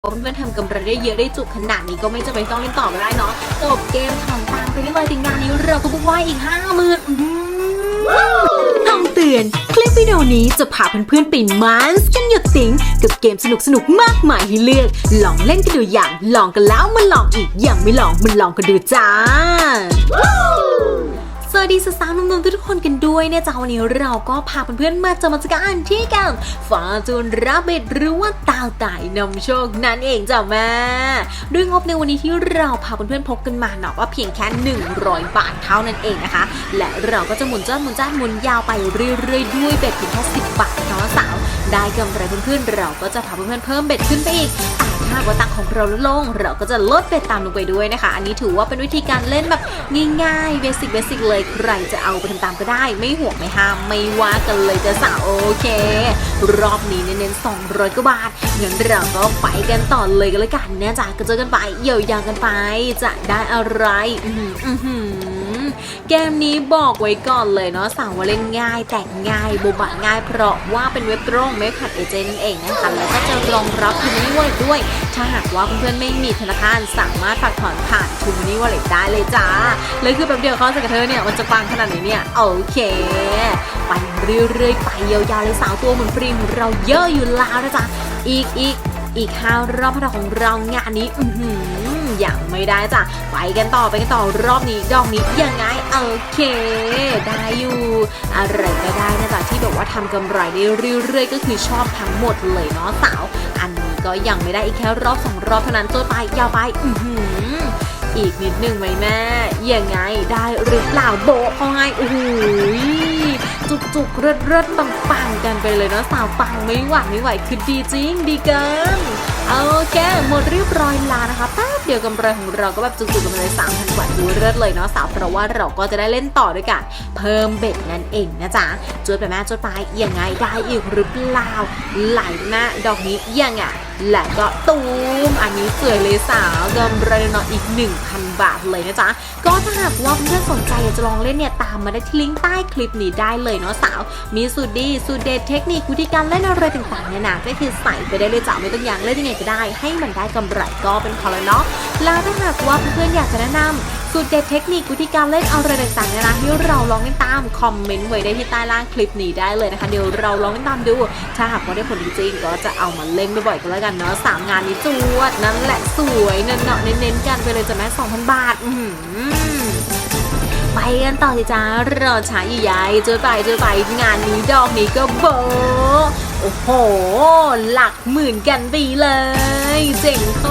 เพื่อนๆทำกำไรได้เยอะได้จุกขนาดนี้ก็ไม่จำเป็นต้องเล่นต่อก็ได้เนาะจบเกมถอนตังไปได้เลยถึงงานนี้เราก็บุกว่าอีกห้าหมื่นคำเตือน คลิปวิดีโอนี้จะพาเพื่อนๆไปมันส์กันหยดติงกับเกมสนุกๆมากมายให้เลือก ลองเล่นกันดูอย่าง ลองกันแล้วมาลองอีกยังไม่ลองมันลองกันดูจ้า ดีสาวๆหนุ่มๆทุกคนกันด้วยเนี่ยจ้าวันนี้เราก็พาเพื่อนๆมาเจอมาสการที่กันฟาจูนรับเบ็ดหรือว่าตาวไต่นำโชคนั่นเองจ้าแม่ด้วยงบในวันนี้ที่เราพาเพื่อนๆพกกันมาเนาะว่าเพียงแค่ 100 บาทเท่านั้นเองนะคะ และเราก็จะหมุนจ้านหมุนจ้านหมุนยาวไปเรื่อยๆด้วยเบ็ดเพียงแค่10บาทเนาะสาว ได้กำไรเพื่อนๆเราก็จะพาเพื่อนๆเพิ่มเบ็ดขึ้นไปอีก หากว่าตังของเราลดลง เราก็จะลดเบ็ดตามลงไปด้วยนะคะ อันนี้ถือว่าเป็นวิธีการเล่นแบบง่ายๆเบสิกเบสิกเลยใครจะเอาไปทำตามก็ได้ ไม่ห่วงไม่ห้ามไม่ว่ากันเลยจะสาวโอเค รอบนี้เน้นๆ200กว่าบาทงั้นเราก็ไปกันต่อเลยกันเลยกันเนี่ยจ้ะก็เจอกันไปเยียวยากันไป จะได้อะไรอือหืออื้อเกมนี้บอกไว้ก่อนเลยเนาะสั่งว่าเล่นง่ายแต่งง่ายบบะง่ายเพราะว่าเป็นเว็บตรงไม่ขัดเอเจนต์เองนะคะแล้วก็จะรองรับทูมินิวอลเล็ตด้วย ถ้าหากว่าเพื่อนๆไม่มีธนาคารสามารถฝากถอนผ่านทูมินิวอลเล็ตได้เลยจ้าเลยคือแบบเดียวเขาสักบเธอเนี่ยมันจะปังขนาดไหนเนี่ยโอเคไปเรื่อยๆไปยาวๆเลยสาวตัวเหมือนฟรีของเราเยอะอยู่แล้วนะจ๊ะอีกอีกอีกห้ารอบพัฒนาของเรางานนี้ อืออยังไม่ได้จ้ะไปกันต่อไปกันต่อรอบนี้ดอกนี้ยังไงโอเค ได้อยู่ อะไรก็ได้นะจ๊ะที่แบบว่าทำกำไรได้เรื่อยๆก็คือชอบทั้งหมดเลยเนาะสาวอัน ก็ยังไม่ได้อีกแค่รอบสองรอบเท่านั้นตัวไปยาวไป อือหืออีกนิดหนึ่งไหมแม่ยังไงได้หรือเปล่าโบเขาไงโอ้โหจุกจุกเริดเริดปังปังกันไปเลยเนาะสาวปังไม่ไหวไม่ไหวคือดีจริงดีเกิน โอเคหมดเรียบร้อยแลานะคะแป๊บเดียวกำไรของเราก็แบบจุกๆกันเลย3,000กว่าดูเลิศเลยเนาะสาวเพราะว่าเราก็จะได้เล่นต่อด้วยกันเพิ่มเบ็ดนั่นเองนะจ๊ะจวดไปแม่จวดไปยังไงได้อีกหรือเปล่าไหลแม่ดอกนี้ยังไงและก็ตูมอันนี้สวยเลยสาวกำไรเนาะอีก 1,000 บาทเลยนะจ๊ะก็ถ้าหากว่าเพื่อนสนใจอยากจะลองเล่นเนี่ยตามมาได้ที่ลิงก์ใต้คลิปนี้ได้เลยเนาะสาว มีสูตรดีสูตรเด็ดเทคนิควิธีการเล่นอะไรต่างๆเนี่ยนะก็คือใส่ไปได้เลยจ้ะไม่ต้องอยางเล่นยังไงก็ได้ ให้มันได้กำไรก็เป็นพอแล้วเนาะแล้วถ้าหากว่าเพื่อนๆอยากจะแนะนำสูตรเด็ดเทคนิควิธีการเล่นอะไรต่างๆนี่นะที่เราลองเล่นตามคอมเมนต์ไว้ได้ที่ใต้ล่างคลิปนี้ได้เลยนะคะเดี๋ยวเราลองเล่นตามดู ถ้าหากว่าได้ผลจริงๆก็จะเอามาเล่นบ่อยๆก็แล้วกันเนาะสามงานนี้จวดนั่นแหละสวยเนาะๆเน้นๆกันไปเลยจ้ะแม่2,000บาท อื ไปกันต่อสิจ้ารอช้าอยู่ยายเจอไปเจอไปงานนี้ดอกนี้ก็โบโอ้โห หลักหมื่นกันไปเลย เจ๋งโค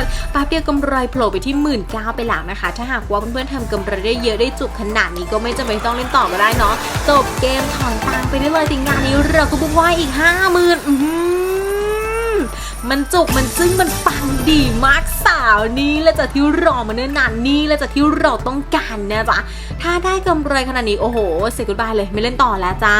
ตรป๊บเดียวกำไรโผล่ไปที่หมื่นเก้าไปหลังนะคะ ถ้าหากว่าเพื่อนๆทำกำไรได้เยอะได้จุกขนาดนี้ก็ไม่จำเป็นต้องเล่นต่อก็ได้เนาะจบเกมถอนตังไปได้เลยติงานนี้เราก็บุกว่าอีกห้าหมื่นอื้อหือ มันจุกมันจึ้งมันปังดีมากสาวนี่และจะที่รอมาเนิ่นนานนี่และจะที่เราต้องการนะจ๊ะถ้าได้กำไรขนาดนี้โอ้โหเสียกุดบายเลยไม่เล่นต่อแล้วจ้า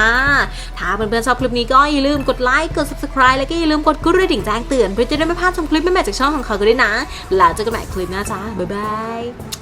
ถ้าเพื่อนๆชอบคลิปนี้ก็อย่าลืมกดไลค์กด subscribe แล้วก็อย่าลืมกดกระดิ่งแจ้งเตือนเพื่อจะได้ไม่พลาดชมคลิปใหม่ๆจากช่องของเขาก็ด้วยนะแล้วเจอกันใหม่คลิปหน้าจ้าบ๊ายบาย